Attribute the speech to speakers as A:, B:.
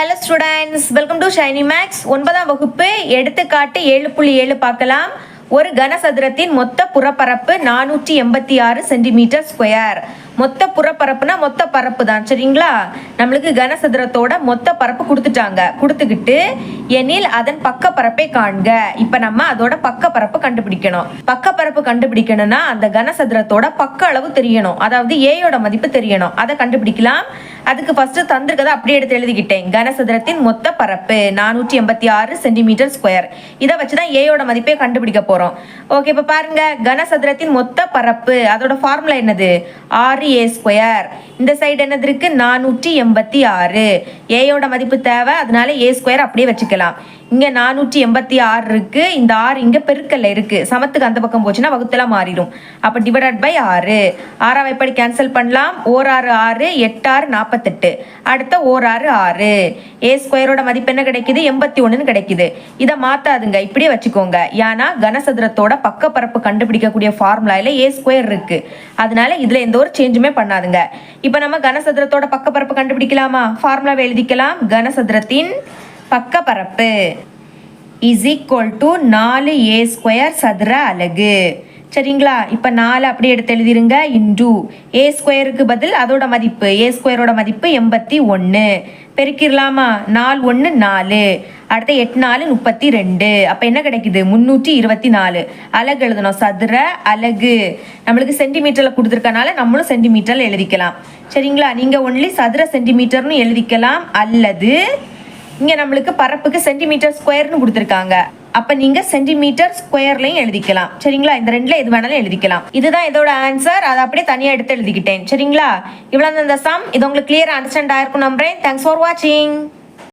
A: Hello students welcome to Shiny Max ஒன்பதாம் வகுப்பு எடுத்துக்காட்டு ஏழு புள்ளி ஏழு பார்க்கலாம். ஒரு கனசதுரத்தின் மொத்த புறப்பரப்பு நானூற்றி எண்பத்தி ஆறு சென்டிமீட்டர் ஸ்கொயர். மொத்த புறப்பரப்புனா மொத்த பரப்பு தான் சரிங்களா? நம்மளுக்கு கனசதுரத்தோட மொத்த பரப்பு கொடுத்துட்டாங்க. கொடுத்துக்கிட்டு எனில் அதன் பக்க பரப்பை காண்க. இப்போ நம்ம அதோட பக்க பரப்பு கண்டுபிடிக்கணும். பக்க பரப்பு கண்டுபிடிக்கணும்னா அந்த கனசதுரத்தோட பக்க அளவு தெரியணும். அதாவது ஏயோட மதிப்பு தெரியணும். அதை கண்டுபிடிக்கலாம். அதுக்கு ஃபர்ஸ்ட் தந்திருக்கதை அப்படியே எடுத்து எழுதிக்கிட்டேன். கனசதுரத்தின் மொத்த பரப்பு நானூற்றி எண்பத்தி ஆறு சென்டிமீட்டர் ஸ்கொயர் இதை வச்சு தான் ஏயோட மதிப்பே கண்டுபிடிக்க போகிறோம் ஓகே இப்போ பாருங்க கனசதுரத்தின் மொத்த பரப்பு அதோட ஃபார்முலா என்னது? ஆறு ஏ ஸ்கொயர் இந்த சைடு என்னது இருக்கு? நானூற்றி எண்பத்தி ஆறு. ஏயோட மதிப்பு தேவை அதனால ஏ ஸ்கொயர் அப்படியே வச்சுக்கலாம். இங்கே நானூற்றி எண்பத்தி ஆறு இருக்குது இந்த ஆறு இங்கே பெருக்கல்ல இருக்குது சமத்துக்கு அந்த பக்கம் போச்சுன்னா வகுத்தெல்லாம் மாறிடும். அப்போ டிவைடட் பை ஆறு. ஆறாவை எப்படி கேன்சல் பண்ணலாம். ஓர் ஆறு ஆறு எட்டாறு நாற்பத்தெட்டு. அடுத்த ஓர் ஆறு ஆறு. ஏ ஸ்கொயரோட மதிப்பு என்ன கிடைக்குது? எண்பத்தி ஒன்றுன்னு கிடைக்குது. இதை மாற்றாதுங்க இப்படியே வச்சுக்கோங்க. ஏன்னா கனசதுரத்தோட பக்கப்பரப்பு கண்டுபிடிக்கக்கூடிய ஃபார்முலாவில் ஏ ஸ்கொயர் இருக்குது அதனால இதில் எந்த ஒரு சேஞ்சுமே பண்ணாதுங்க. இப்போ நம்ம கனசதுரத்தோட பக்கப்பரப்பு கண்டுபிடிக்கலாமா? ஃபார்முலாவை எழுதிக்கலாம். கனசதுரத்தின் பக்கப்பரப்பு இஸ் ஈக்குவல் டு நாலு ஏ ஸ்கொயர் சதுர அலகு. சரிங்களா? இப்போ நாலு அப்படியே எடுத்து எழுதிருங்க. இன்டூ ஏ ஸ்கொயருக்கு பதில் அதோட மதிப்பு. ஏ ஸ்கொயரோட மதிப்பு எண்பத்தி ஒன்று பெருக்கிடலாமா நாலு ஒன்று நாலு. அடுத்து எட்டு நாலு முப்பத்தி ரெண்டு. அப்போ என்ன கிடைக்குது? முந்நூற்றி இருபத்தி நாலு. அலகு எழுதணும். சதுர அலகு. நம்மளுக்கு சென்டிமீட்டரில் கொடுத்துருக்கனால நம்மளும் சென்டிமீட்டரில் எழுதிக்கலாம். சரிங்களா? நீங்கள் ஒன்லி சதுர சென்டிமீட்டர்னு எழுதிக்கலாம். அல்லது இங்க நம்மளுக்கு பரப்புக்கு சென்டிமீட்டர் ஸ்கொயர்னு கொடுத்துருக்காங்க. அப்ப நீங்க சென்டிமீட்டர் ஸ்கொயர்லையும் எழுதிக்கலாம். சரிங்களா? இந்த ரெண்டுல எது வேணாலும் எழுதிக்கலாம். இதுதான் இதோட ஆன்சர் அதை அப்படியே தனியா எடுத்து எழுதிக்கிட்டேன். சரிங்களா? இவ்வளவு இந்த சம் இது உங்களுக்கு கிளியர் அண்டர்ஸ்டாண்ட் ஆயிருக்கும் நம்புறேன். தேங்க்ஸ் ஃபார் வாட்சிங்